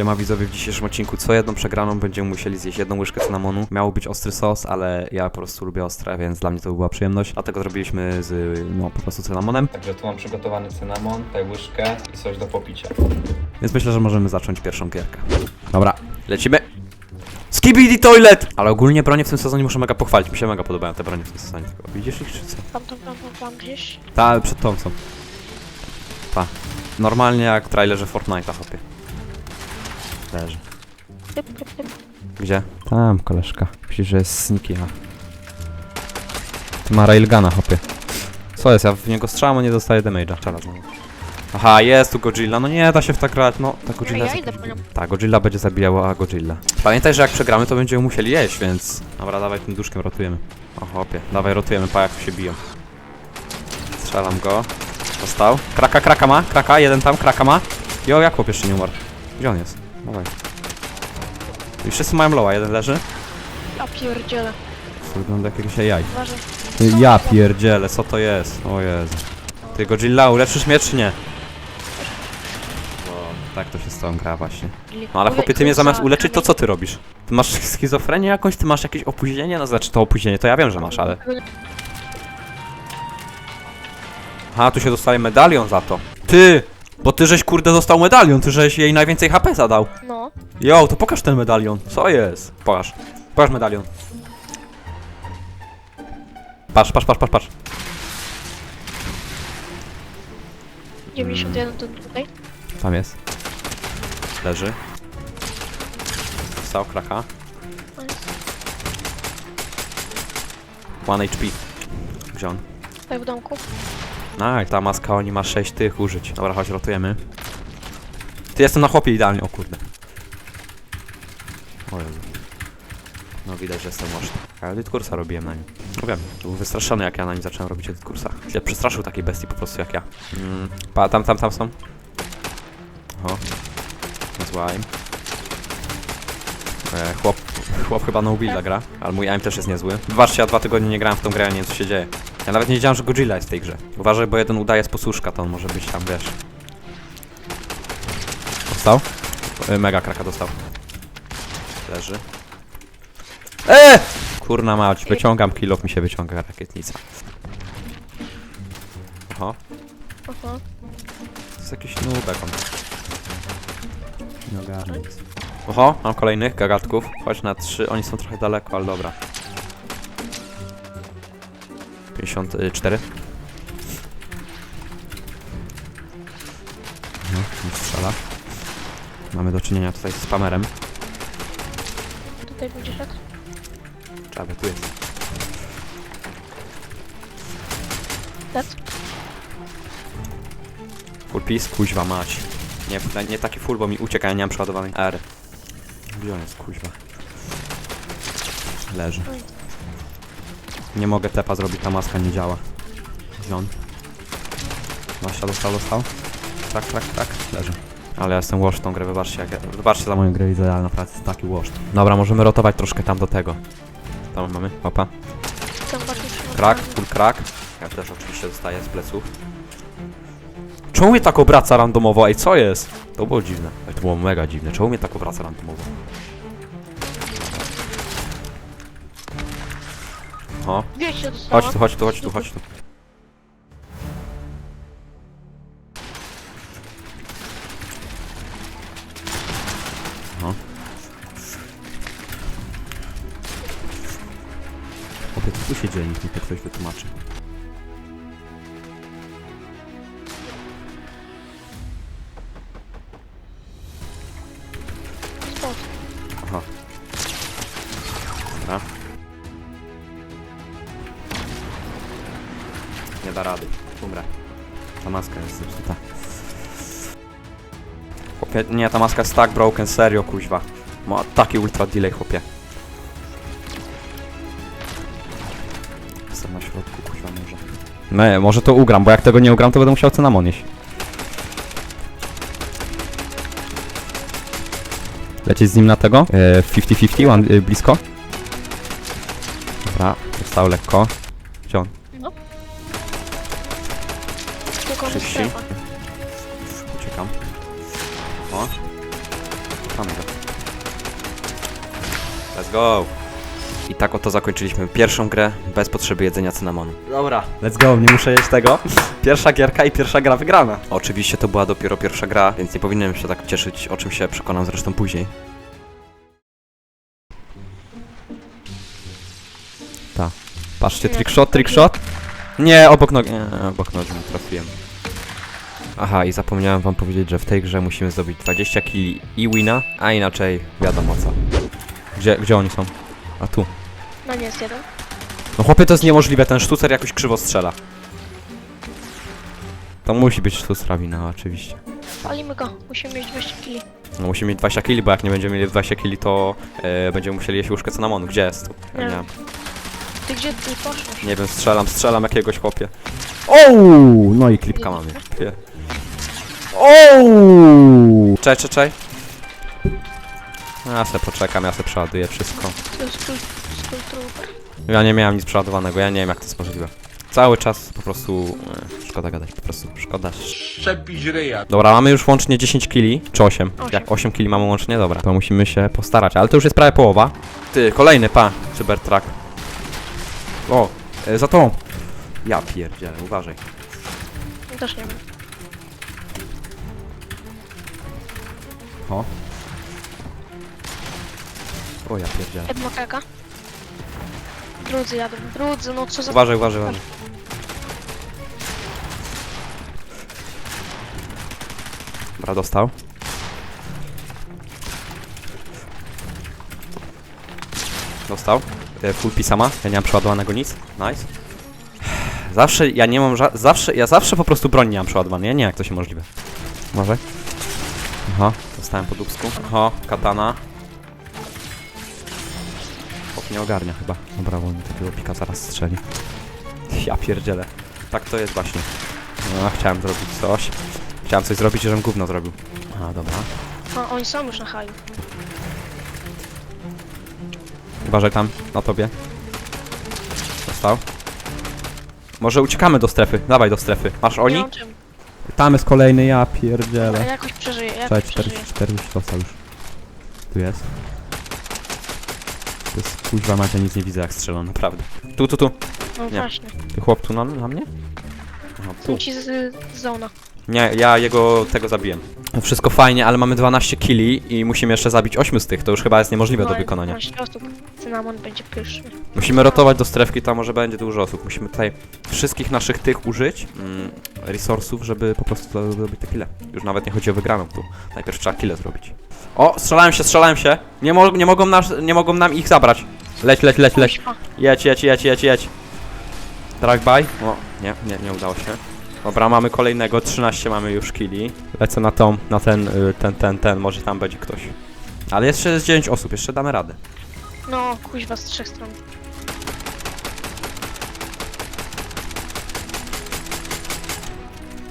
Siema widzowie, w dzisiejszym odcinku co jedną przegraną będziemy musieli zjeść jedną łyżkę cynamonu. Miał być ostry sos, ale ja po prostu lubię ostre, więc dla mnie to była przyjemność. Dlatego zrobiliśmy z, no, po prostu cynamonem. Także tu mam przygotowany cynamon, tutaj łyżkę i coś do popicia. Więc myślę, że możemy zacząć pierwszą gierkę. Dobra, lecimy. Skibidi Toilet! Ale ogólnie bronie w tym sezonie muszę mega pochwalić. Mi się mega podobają te bronie w tym sezonie. Tylko widzisz ich czy co? Tam, tam, tam, tam, tam gdzieś. Ta, przed tą są. Ta. Normalnie jak w trailerze Fortnite'a hopie. Leży. Gdzie? Tam, koleżka. Myślisz, że jest sneaky, a... Ty ma railguna, hopie. Co jest? Ja w niego strzelam, a nie dostaję damage'a. Czara znowu. Aha, jest tu Godzilla. No nie da się w tak grać, no. Ta Godzilla... Ja jest- idę po nią. Tak, Godzilla będzie zabijała Godzilla. Pamiętaj, że jak przegramy, to będziemy musieli jeść, więc... Dobra, dawaj tym duszkiem rotujemy. O, hopie. Dawaj, rotujemy, pa jak się biją. Strzelam go. Dostał. Kraka, kraka ma, kraka, jeden tam, kraka ma. Jo, jak chłop jeszcze nie umarł? Gdzie on jest? Dawaj. I wszyscy mają loła, jeden leży. Ja pierdzielę. To wygląda jak jakieś jaj. Uważaj. Ja pierdzielę, co to jest? O Jezu. Ty Godzilla, uleczysz mnie czy nie? Bo tak to się z tą gra właśnie. No ale chłopie, ty mnie zamiast uleczyć, to co ty robisz? Ty masz schizofrenię jakąś? Ty masz jakieś opóźnienie? No znaczy to opóźnienie, to ja wiem, że masz, ale... Aha, tu się dostaje medalion za to. Ty! Bo ty żeś kurde dostał medalion, ty żeś jej najwięcej HP zadał. No. Jo, to pokaż ten medalion. Co jest? Pokaż. Pokaż medalion. Patrz, patrz, patrz, patrz, patrz. 91 to tutaj. Tam jest. Leży. Stał kraka. To jest. 1 HP. Gdzie on? Tutaj w domku. No i ta maska oni ma 6 tych użyć. Dobra, chodź, rotujemy. Ty jestem na chłopie idealnie, o kurde. O Jezu. No widać, że jestem mocny. Ale edit kursa robiłem na nim. No wiem, był wystraszony jak ja na nim zacząłem robić edit kursa. Się przestraszył takiej bestii po prostu jak ja. Mm, pa, tam, tam, tam są. Oho. Zła aim. E, chłop, chłop chyba no builda gra, ale mój aim też jest niezły. Wybaczcie, ja dwa tygodnie nie grałem w tą grę, nie wiem co się dzieje. Ja nawet nie wiedziałem, że Godzilla jest w tej grze. Uważaj, bo jeden udaje z posłuszka, to on może być tam, wiesz. Dostał? E, Mega kraka dostał. Leży. Eee! Kurna mać, wyciągam kilof, mi się wyciąga rakietnica. Oho, Aha. to jest jakiś nubek on. Ogarnę. Oho, mam kolejnych gagatków. Chodź na trzy, oni są trochę daleko, ale dobra. 54. No, nie strzela. Mamy do czynienia tutaj z spamerem. Tutaj będzie szedł. Czabę, tu jest. Dead. Full piece, kuźwa mać. Nie, nie taki full, bo mi ucieka, ja nie mam przeładowanej R. Gdzie on jest, kuźwa? Leży. Oj. Nie mogę tepa zrobić, ta maska nie działa. Gdzie on? Masza dostał, dostał. Tak, tak, tak, leży. Ale ja jestem wash tą grę, wybaczcie, jak ja, wybaczcie za moją grę, widzę, ale naprawdę jest taki wash. Dobra, możemy rotować troszkę tam do tego. Tam mamy, trzymam. Krak, full krak. Ja też oczywiście dostaję z pleców. Czemu mnie tak obraca randomowo? Ej, co jest? To było dziwne. Ej, to było mega dziwne. Czemu mnie tak obraca randomowo? O, 200 dostała. chodź tu, chodź tu, chodź tu, chodź tu. Chłopie, nie, ta maska jest tak broken, serio, kuźwa. Ma taki ultra delay, chłopie. Jestem na środku, kuźwa, może. Nie, może to ugram, bo jak tego nie ugram, to będę musiał cynamon jeść. Lecieć z nim na tego? E, 50-50, one, e, blisko. Dobra, dostał lekko. Gdzie on? No. Tylko 30. strefa. Uciekam. O. Mamy go. Let's go! I tak oto zakończyliśmy pierwszą grę bez potrzeby jedzenia cynamonu. Dobra, let's go, nie muszę jeść tego. Pierwsza gierka i pierwsza gra wygrana. Oczywiście to była dopiero pierwsza gra, więc nie powinienem się tak cieszyć, o czym się przekonam zresztą później. Ta. Patrzcie, trickshot, trickshot. Nie, obok nogi. Nie, obok nogi nie trafiłem. Aha, i zapomniałem wam powiedzieć, że w tej grze musimy zdobyć 20 killi i wina, a inaczej wiadomo co. Gdzie, gdzie oni są? A tu. No nie jest jeden. No chłopie, to jest niemożliwe, ten sztucer jakoś krzywo strzela. To musi być sztucera wina, oczywiście. Palimy go. Musimy mieć 200 kili. No musimy mieć 20 killi, bo jak nie będziemy mieli 20 killi, to e, będziemy musieli jeść łyżkę cynamonu. Gdzie jest? Tu. Nie. nie, wiem. Ty gdzie ty poszłeś? nie wiem, strzelam, strzelam jakiegoś chłopie. Ouu! No i klipka mamy. Pie. Ouu! Czekaj, czekaj. Ja se poczekam, ja se przeładuję wszystko. To jest. Ja nie miałem nic przeładowanego, ja nie wiem jak to jest możliwe. Cały czas po prostu... E, szkoda gadać, po prostu szkoda. Szczepić ryja. Dobra, mamy już łącznie 10 kili, czy 8? Osiem. Jak 8 kili mamy łącznie? Dobra, to musimy się postarać, ale to już jest prawie połowa. Ty, kolejny, pa, cybertruck. O, e, za tą. Ja pierdzielę, uważaj. Też nie wiem. O. O, ja pierdzielę. Ed makaka. Drudzy jadą. Drudzy, no co za... Uważaj, uważaj, uważaj. Dobra, dostał. Dostał. E, Full pisama. Ja nie mam przeładowanego nic. Nice. Zawsze ja nie mam zawsze, ja zawsze po prostu broń nie mam przeładowanej. Ja nie wiem jak to się możliwe. Może? Aha, dostałem po dubsku. Aha, katana. Chłop nie ogarnia chyba. Dobra, bo mi takiego pika zaraz strzeli. Ja pierdzielę. Tak to jest właśnie. No, chciałem zrobić coś. Chciałem coś zrobić, żebym gówno zrobił. A, dobra. O, oni są już na haju. Uważaj tam, na tobie. Dostał. Może uciekamy do strefy. Dawaj do strefy. Masz oni? mam czym. Tam jest kolejny, ja Ale pierdzielę. jakoś przeżyję, Czekaj, jakoś przeżyję. 40, 40 dostał już. Tu jest. To jest kuźwa macie, nic nie widzę jak strzelam, naprawdę. Tu, tu, tu. No Nie. właśnie. Ty chłop tu na, na mnie? Aha, tu. Są ci z, z zona. Nie, ja jego tego zabiłem. Wszystko fajnie, ale mamy 12 killi i musimy jeszcze zabić 8 z tych. To już chyba jest niemożliwe do No, wykonania. 12 osób. Cynamon będzie pyszny. Musimy rotować do strefki, tam może będzie dużo osób. Musimy tutaj wszystkich naszych tych użyć, mm, resursów, żeby po prostu zrobić te kile. Już nawet nie chodzi o wygraną tu. Najpierw trzeba kile zrobić. O, strzelałem się, strzelałem się. Nie, mo nie, mogą nas, nie mogą nam ich zabrać. Leć, leć, leć, leć. Jedź, jedź, jedź, jedź, jedź. Drive by? O, nie, nie, nie udało się. Dobra, mamy kolejnego, 13 mamy już killi. Lecę na tą, na ten, y, ten, ten, ten, może tam będzie ktoś. Ale jeszcze jest 9 osób, jeszcze damy radę. No, kuźwa z trzech stron.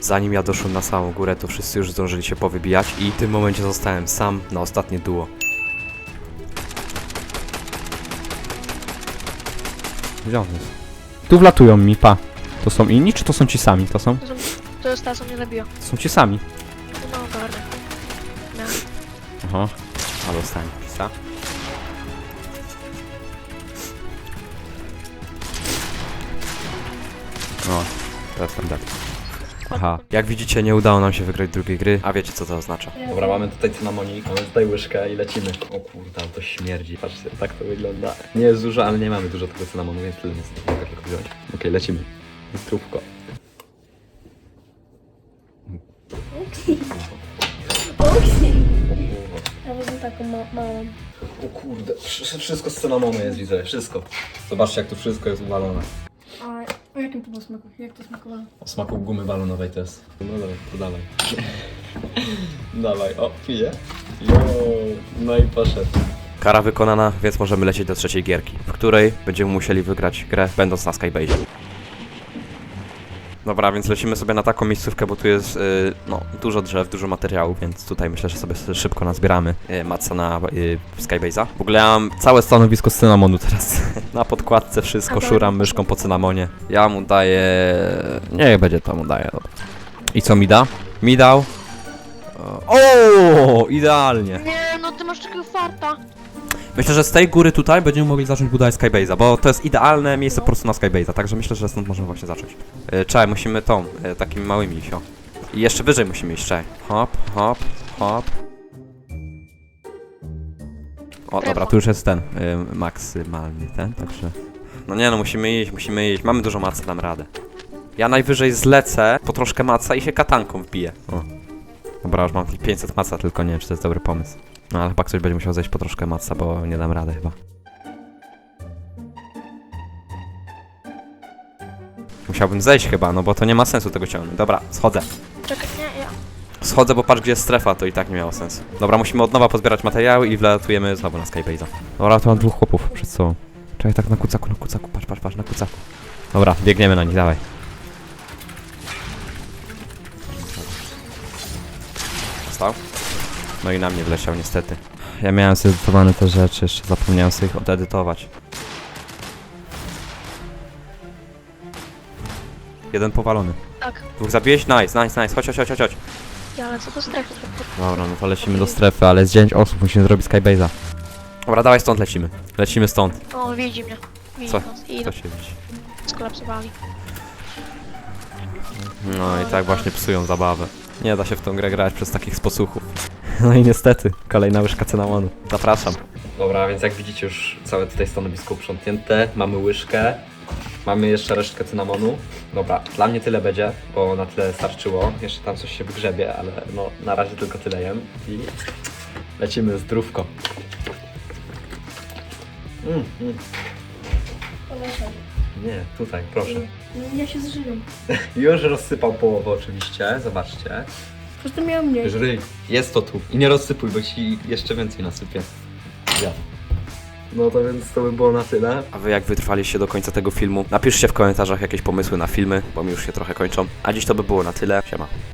Zanim ja doszłem na samą górę, to wszyscy już zdążyli się powybijać i w tym momencie zostałem sam na ostatnie duo. Gdzie on jest? Tu wlatują mi, pa. To są inni, czy to są ci sami? To są? To, są, to jest ta, co mnie zabiła. To są ci sami. No, gardę. No. Aha. A dostałem pisa. O, teraz tam dead. Aha, jak widzicie nie udało nam się wygrać drugiej gry, a wiecie co to oznacza. Dobra, mamy tutaj cynamonik, mamy tutaj łyżkę i lecimy. O kurde, ale to śmierdzi. Patrzcie, tak to wygląda. Nie jest dużo, ale nie mamy dużo tego cynamonu, więc tyle nie tylko wziąć. Okej, lecimy. Trówko. Ja wezmę taką ma małą. O kurde, wszystko z cynamonu jest, widzę, wszystko. Zobaczcie jak tu wszystko jest uwalone. A o jakim to było smaku? Jak to smakowało? O smaku gumy balonowej to jest. No dobra, to dawaj. dawaj, o, piję. Jo, no i poszedł. Kara wykonana, więc możemy lecieć do trzeciej gierki, w której będziemy musieli wygrać grę, będąc na Skybase. Dobra, więc lecimy sobie na taką miejscówkę, bo tu jest y, no, dużo drzew, dużo materiału, więc tutaj myślę, że sobie szybko nazbieramy y, maca na y, Skybase'a. W ogóle ja mam całe stanowisko z cynamonu teraz. na podkładce wszystko, szuram myszką po cynamonie. Ja mu daję... Niech będzie to mu daję, dobra. I co mi da? Mi dał O, idealnie. Nie, no ty masz takiego farta. Myślę, że z tej góry tutaj będziemy mogli zacząć budować Skybase'a, bo to jest idealne miejsce po prostu na Skybase'a, także myślę, że stąd możemy właśnie zacząć. Yy, czekaj, musimy tą, yy, takimi małymi iść, o. I jeszcze wyżej musimy iść, czekaj. Hop, hop, hop. O, dobra, tu już jest ten, yy, maksymalny ten, także... No nie no, musimy iść, musimy iść, mamy dużo macy, dam radę. Ja najwyżej zlecę po troszkę maca i się katanką wbiję. O. Dobra, już mam 500 maca, tylko nie wiem, czy to jest dobry pomysł. No ale chyba ktoś będzie musiał zejść po troszkę maca, bo nie dam rady chyba. Musiałbym zejść chyba, no bo to nie ma sensu tego ciągnąć. Dobra, schodzę. Czekaj, nie, ja. Schodzę, bo patrz gdzie jest strefa, to i tak nie miało sensu. Dobra, musimy od nowa pozbierać materiały i wlatujemy znowu na Skybase'a. Dobra, to mam dwóch chłopów przed sobą. Czekaj, tak na kucaku, na kucaku, patrz, patrz, patrz, na kucaku. Dobra, biegniemy na nich, dawaj. No i na mnie wleciał niestety. Ja miałem zedytowane te rzeczy, jeszcze zapomniałem sobie ich odedytować. Jeden powalony. Tak. Dwóch zabiłeś? Nice, nice, nice. Chodź, chodź, chodź, chodź, chodź. Ja lecę do strefy. Dobra, no to lecimy do strefy, ale z 9 osób musimy zrobić Skybase'a. Dobra, dawaj stąd lecimy. Lecimy stąd. O, widzi mnie. Widzi Co? nas. I Co się widzi? skolapsowali. No i tak właśnie psują zabawę. Nie da się w tą grę grać przez takich spocuchów. No i niestety, kolejna łyżka cynamonu. Zapraszam. Dobra, więc jak widzicie już całe tutaj stanowisko uprzątnięte. Mamy łyżkę. Mamy jeszcze resztkę cynamonu. Dobra, dla mnie tyle będzie, bo na tyle starczyło. Jeszcze tam coś się wygrzebie, ale no na razie tylko tyle jem. I lecimy zdrówko. Mm, mm. Nie, tutaj, proszę. Ja się zżyłem. Już rozsypał połowę oczywiście, zobaczcie. Przecież miałem mniej. Żryj, jest to tu. I nie rozsypuj, bo ci jeszcze więcej nasypię. Ja. No to więc to by było na tyle. A wy jak wytrwaliście do końca tego filmu, napiszcie w komentarzach jakieś pomysły na filmy, bo mi już się trochę kończą. A dziś to by było na tyle. Siema.